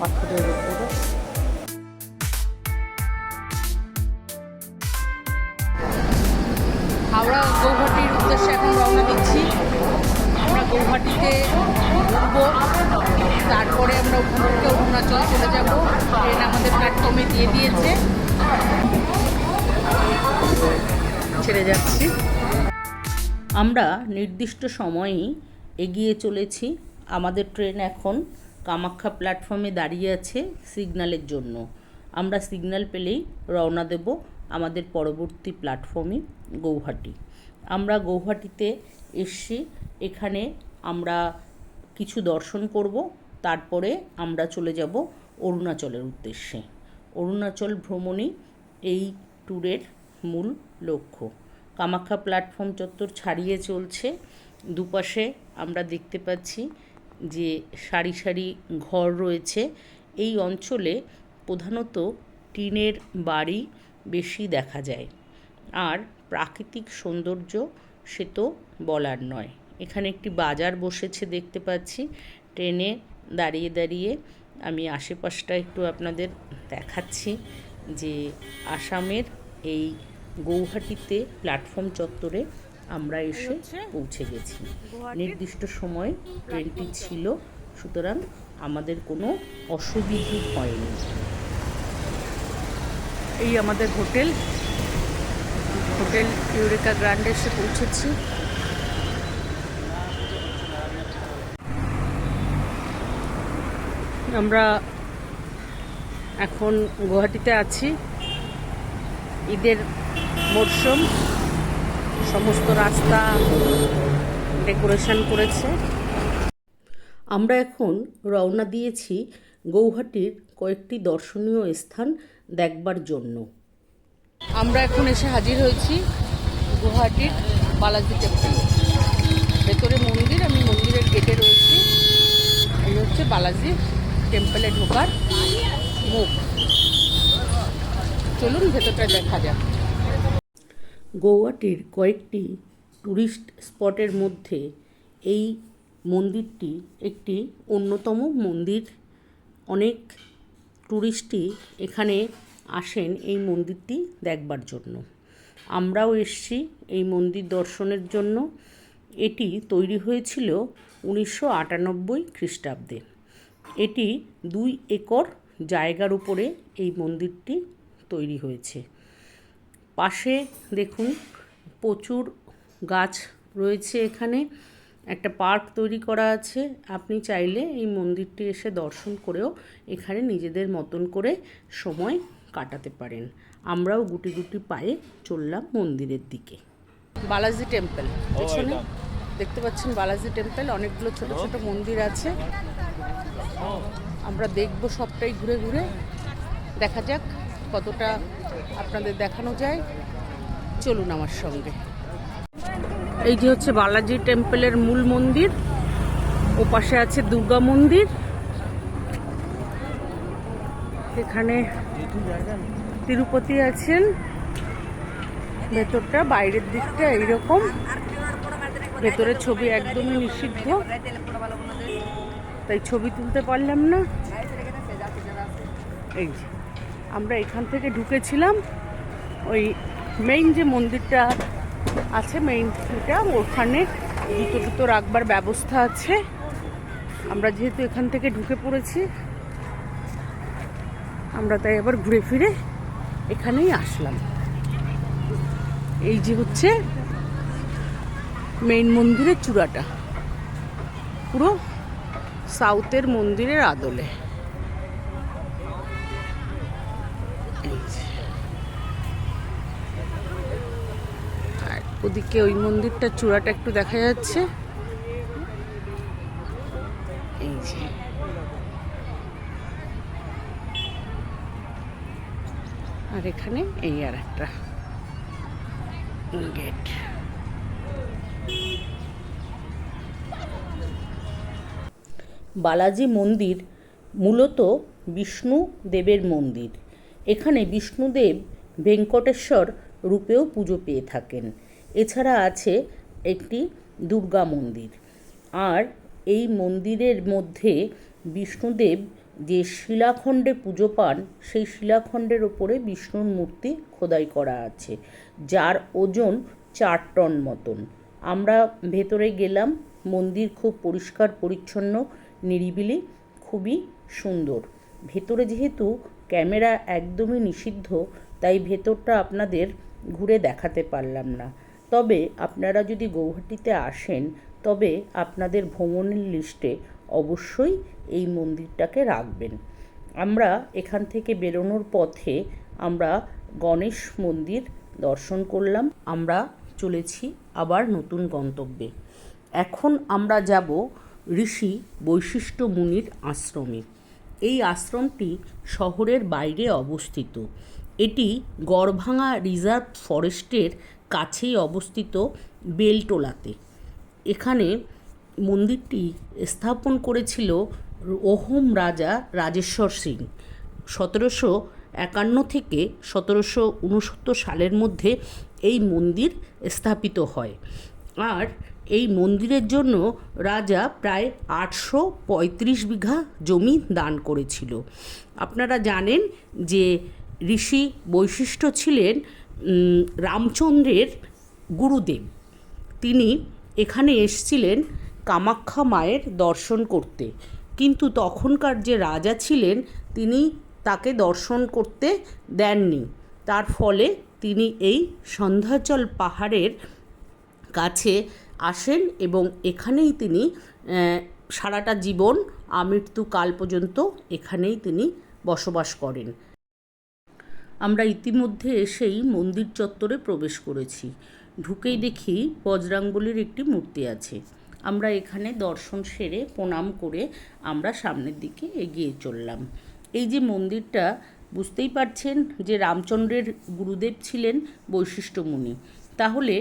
পাথরের উপরে। হাওড়া গৌহাটির উদ্দেশ্যে এখন রওনা দিচ্ছি। আমরা গৌহাটিতে ঘুরবো, তারপরে আমরা থেকে অরুণাচল চলে যাব। ট্রেন আমাদের প্ল্যাটফর্মে দিয়ে দিয়েছে। ছেড়ে যাচ্ছি। আমরা নির্দিষ্ট সময়েই এগিয়ে চলেছি। আমাদের ট্রেন এখন কামাখ্যা প্ল্যাটফর্মে দাঁড়িয়ে আছে সিগন্যালের জন্য। আমরা সিগন্যাল পেলেই রওনা দেব আমাদের পরবর্তী প্ল্যাটফর্মে গৌহাটি। আমরা গৌহাটিতে এসছি এখানে আমরা কিছু দর্শন করব, তারপরে আমরা চলে যাব অরুণাচলের উদ্দেশ্যে। অরুণাচল ভ্রমণই এই ট্যুরের মূল লক্ষ্য। কামাখ্যা প্ল্যাটফর্ম চত্বর ছাড়িয়ে চলছে। দুপাশে আমরা দেখতে পাচ্ছি যে সারি সারি ঘর রয়েছে, এই অঞ্চলে প্রধানত টিনের বাড়ি বেশি দেখা যায়। আর প্রাকৃতিক সৌন্দর্য সে তো বলার নয়। এখানে একটি বাজার বসেছে দেখতে পাচ্ছি। ট্রেনে দাঁড়িয়ে দাঁড়িয়ে আমি আশেপাশটা একটু আপনাদের দেখাচ্ছি যে আসামের এই গৌহাটিতে প্ল্যাটফর্ম চত্বরে আমরা এসে পৌঁছে গেছি। নির্দিষ্ট সময় ট্রেনটি ছিল, সুতরাং আমাদের কোনো অসুবিধে হয়নি। এই আমাদের হোটেল। হোটেল ইউরেকা গ্র্যান্ডে এসে পৌঁছেছি। আমরা এখন গুয়াহাটিতে আছি। ঈদের মরশুম। সমস্ত রাস্তা ডেকোরেশন করেছে। আমরা এখন রওনা দিয়েছি গৌহাটির কয়েকটি দর্শনীয় স্থান দেখবার জন্য। আমরা এখন এসে হাজির হয়েছি গুয়াহাটির বালাজি টেম্পলে ভেতরে মন্দির আমি মন্দিরের গেটে রয়েছি। এই হচ্ছে বালাজি টেম্পলে ঢোকার মুখ। চলুন ভেতরটা দেখা যাক। গৌহাটির কয়েকটি টুরিস্ট স্পটের মধ্যে এই মন্দিরটি একটি অন্যতম মন্দির। অনেক টুরিস্টই এখানে আসেন এই মন্দিরটি দেখবার জন্য। আমরাও এসছি এই মন্দির দর্শনের জন্য। এটি তৈরি হয়েছিল উনিশশো আটানব্বই খ্রিস্টাব্দে। এটি দুই একর জায়গার উপরে এই মন্দিরটি তৈরি হয়েছে। পাশে দেখুন প্রচুর গাছ রয়েছে এখানে। একটা পার্ক তৈরি করা আছে। আপনি চাইলে এই মন্দিরটি এসে দর্শন করেও এখানে নিজেদের মতন করে সময় কাটাতে পারেন। আমরাও গুটি গুটি পায়ে চললাম মন্দিরের দিকে। বালাজি টেম্পল, পেছনে দেখতে পাচ্ছেন বালাজি টেম্পল, অনেকগুলো ছোট ছোট মন্দির আছে। আমরা দেখব সবটাই ঘুরে ঘুরে। দেখা যাক। কতটা আপনাদের দেখানো যায়, চলুন আমার সঙ্গে। এই যে হচ্ছে বালাজি টেম্পলের মূল মন্দির, ও পাশে আছে দুর্গা মন্দির। এখানে তিরুপতি আছেন। ভেতরটা বাইরের দিকটা এইরকম। ভেতরের ছবি একদমই নিষিদ্ধ। তাই ছবি তুলতে পারলাম না। এই যে। আমরা এখান থেকে ঢুকেছিলাম, ওই মেইন যে মন্দিরটা আছে মেইন এটা ওখানে জুতো টুতো রাখবার ব্যবস্থা আছে। আমরা যেহেতু এখান থেকে ঢুকে পড়েছি, আমরা তাই আবার ঘুরে ফিরে এখানেই আসলাম। এই যে হচ্ছে মেইন মন্দিরের চূড়াটা, পুরো সাউথের মন্দিরের আদলে এই যে। আর ওদিকে ওই মন্দিরটার চূড়াটা একটু দেখা যাচ্ছে। এই যে। আর এখানে এই আর একটা গেট। বালাজি মন্দির মূলত বিষ্ণু দেবের মন্দির। এখানে বিষ্ণুদেব ভেঙ্কটেশ্বর রূপেও পুজো পেয়ে থাকেন। এছাড়া আছে একটি দুর্গা মন্দির। আর এই মন্দিরের মধ্যে বিষ্ণুদেব যে শিলাখণ্ডে পুজো পান, সেই শিলাখণ্ডের ওপরে বিষ্ণুর মূর্তি খোদাই করা আছে, যার ওজন চার টন মতন। আমরা ভেতরে গেলাম, মন্দির খুব পরিষ্কার, পরিচ্ছন্ন, নিরিবিলি, খুবই সুন্দর। ভেতরে যেহেতু ক্যামেরা একদমই নিষিদ্ধ, তাই ভেতরটা আপনাদের ঘুরে দেখাতে পারলাম না। তবে আপনারা যদি গৌহাটিতে আসেন, তবে আপনাদের ভ্রমণের লিস্টে অবশ্যই এই মন্দিরটাকে রাখবেন। আমরা এখান থেকে বেরোনোর পথে আমরা গণেশ মন্দির দর্শন করলাম, আমরা চলেছি আবার নতুন গন্তব্যে। এখন আমরা যাব ঋষি বৈশিষ্ট্য মুনির আশ্রমে। এই আশ্রমটি শহরের বাইরে অবস্থিত। এটি গড়ভাঙা রিজার্ভ ফরেস্টের কাছেই অবস্থিত বেলটোলাতে। এখানে মন্দিরটি স্থাপন করেছিল ওহম রাজা রাজেশ্বর সিং। সতেরোশো একান্ন থেকে সতেরোশো উনসত্তর সালের মধ্যে এই মন্দির স্থাপিত হয়। আর এই মন্দিরের জন্য রাজা প্রায় আটশো পঁয়ত্রিশ বিঘা জমি দান করেছিল। আপনারা জানেন যে ঋষি বৈশিষ্ট্য ছিলেন রামচন্দ্রের গুরুদেব। তিনি এখানে এসছিলেন কামাখ্যা মায়ের দর্শন করতে। কিন্তু তখনকার যে রাজা ছিলেন, তিনি তাকে দর্শন করতে দেননি। তার ফলে তিনি এই সন্ধ্যাচল পাহাড়ের কাছে আসেন এবং এখানেই তিনি সারাটা জীবন আমৃত্যু কাল পর্যন্ত এখানেই তিনি বসবাস করেন। আমরা ইতিমধ্যে এসেই মন্দির চত্বরে প্রবেশ করেছি। ঢুকেই দেখি বজরাঙ্গলির একটি মূর্তি আছে। আমরা এখানে দর্শন সেরে প্রণাম করে আমরা সামনের দিকে এগিয়ে চললাম। এই যে মন্দিরটা, বুঝতেই পারছেন যে রামচন্দ্রের গুরুদেব ছিলেন বৈশিষ্ট্য মুনি তাহলে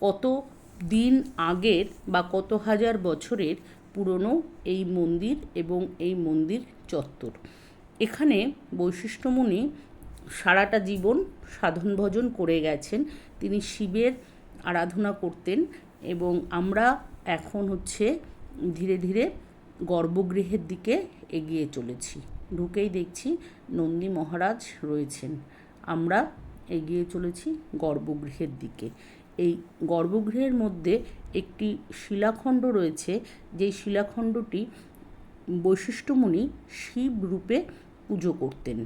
কত দিন আগের বা কত হাজার বছরের পুরনো এই মন্দির এবং এই মন্দির চত্বর? এখানে বৈশিষ্ট্যমুনি সারাটা জীবন সাধন ভজন করে গেছেন। তিনি শিবের আরাধনা করতেন এবং আমরা এখন হচ্ছে ধীরে ধীরে গর্ভগৃহের দিকে এগিয়ে চলেছি। ঢুকেই দেখছি নন্দী মহারাজ রয়েছেন। আমরা এগিয়ে চলেছি গর্ভগৃহের দিকে। এই গর্ভগৃহের মধ্যে একটি শিলাখণ্ড রয়েছে, যেই শিলাখণ্ডটি বৈশিষ্ট্যমণি শিব রূপে পুজো করতেন।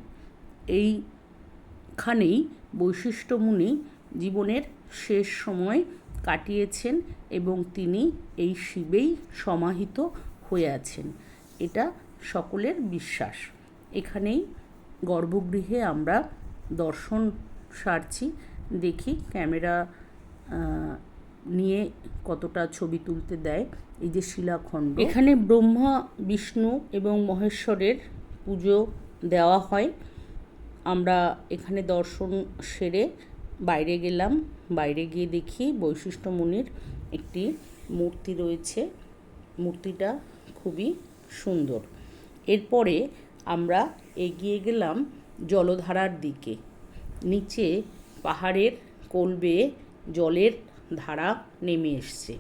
এইখানেই বৈশিষ্ট্যমুনি জীবনের শেষ সময় কাটিয়েছেন এবং তিনি এই শিবেই সমাহিত হয়ে আছেন। এটা সকলের বিশ্বাস। এখানেই গর্ভগৃহে আমরা দর্শন সারছি। দেখি ক্যামেরা নিয়ে কতটা ছবি তুলতে দেয়। এই যে শিলাখণ্ড। এখানে ব্রহ্মা, বিষ্ণু এবং মহেশ্বরের পুজো দেওয়া হয়। আমরা এখানে দর্শন সেরে বাইরে গেলাম। বাইরে গিয়ে দেখি বৈশিষ্ট্য মুনির একটি মূর্তি রয়েছে। মূর্তিটা খুবই সুন্দর। এরপরে আমরা এগিয়ে গেলাম জলধারার দিকে। নিচে পাহাড়ের কোল বেয়ে জলের ধারা নেমে এসছে।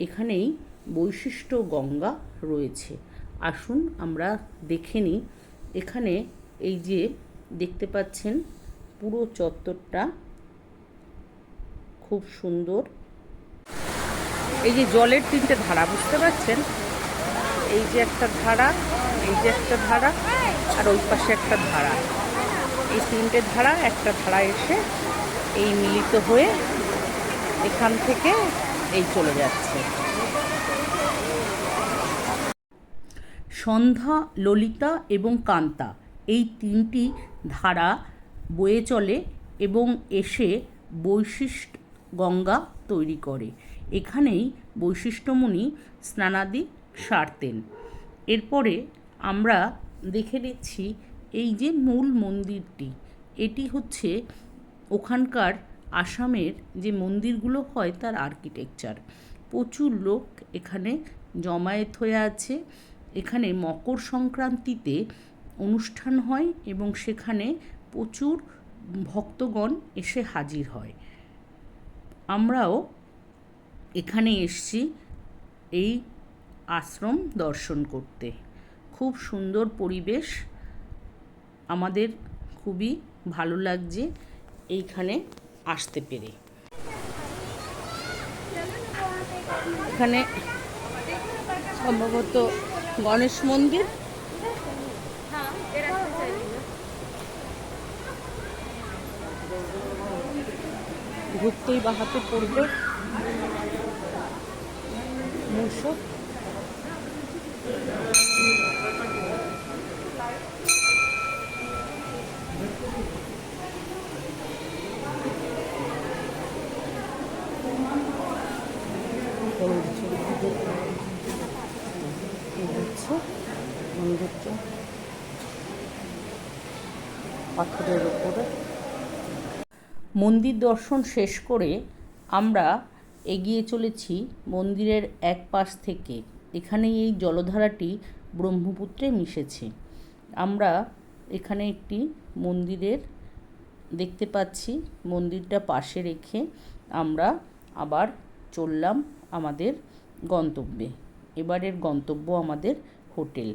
এখানেই বৈশিষ্ট্য গঙ্গা রয়েছে। আসুন আমরা দেখে নিই। এখানে এই যে দেখতে পাচ্ছেন পুরো চত্বরটা খুব সুন্দর। এই যে জলের তিনটে ধারা, বুঝতে পারছেন? এই যে একটা ধারা, এই যে একটা ধারা, আর ওই পাশে একটা ধারা। এই তিনটে ধারা, একটা ধারা এসে এই মিলিত হয়ে এখান থেকে এই চলে যাচ্ছে। সন্ধ্যা, ললিতা এবং কান্তা, এই তিনটি ধারা বয়ে চলে এবং এসে বৈশিষ্ট্য গঙ্গা তৈরি করে। এখানেই বৈশিষ্ট্যমুনি স্নানাদি সারতেন। এরপরে আমরা দেখে নিচ্ছি এই যে মূল মন্দিরটি, এটি হচ্ছে ওখানকার আসামের যে মন্দিরগুলো হয় তার আর্কিটেকচার প্রচুর লোক এখানে জমায়েত হয়ে আছে। এখানে মকর সংক্রান্তিতে অনুষ্ঠান হয় এবং সেখানে প্রচুর ভক্তগণ এসে হাজির হয়। আমরাও এখানে এসছি এই আশ্রম দর্শন করতে। খুব সুন্দর পরিবেশ। আমাদের খুবই ভালো লাগছে এইখানে আসতে পেরে। এখানে সম্ভবত গণেশ মন্দির। ঢুকতেই বাহাতে পড়বে। মূসক মন্দিরটা পাথরের উপরে। মন্দির দর্শন শেষ করে আমরা এগিয়ে চলেছি মন্দিরের এক পাশ থেকে। এখানে এই জলধারাটি ব্রহ্মপুত্রে মিশেছে। আমরা এখানে একটি মন্দিরের দেখতে পাচ্ছি। মন্দিরটা পাশে রেখে আমরা আবার চললাম আমাদের গন্তব্যে। এবারের গন্তব্য আমাদের হোটেল।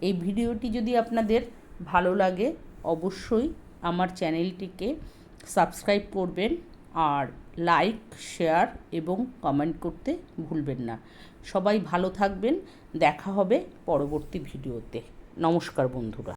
এই ভিডিওটি যদি আপনাদের ভালো লাগে, অবশ্যই আমার চ্যানেলটিকে সাবস্ক্রাইব করবেন আর লাইক, শেয়ার এবং কমেন্ট করতে ভুলবেন না। সবাই ভালো থাকবেন। দেখা হবে পরবর্তী ভিডিওতে। নমস্কার বন্ধুরা।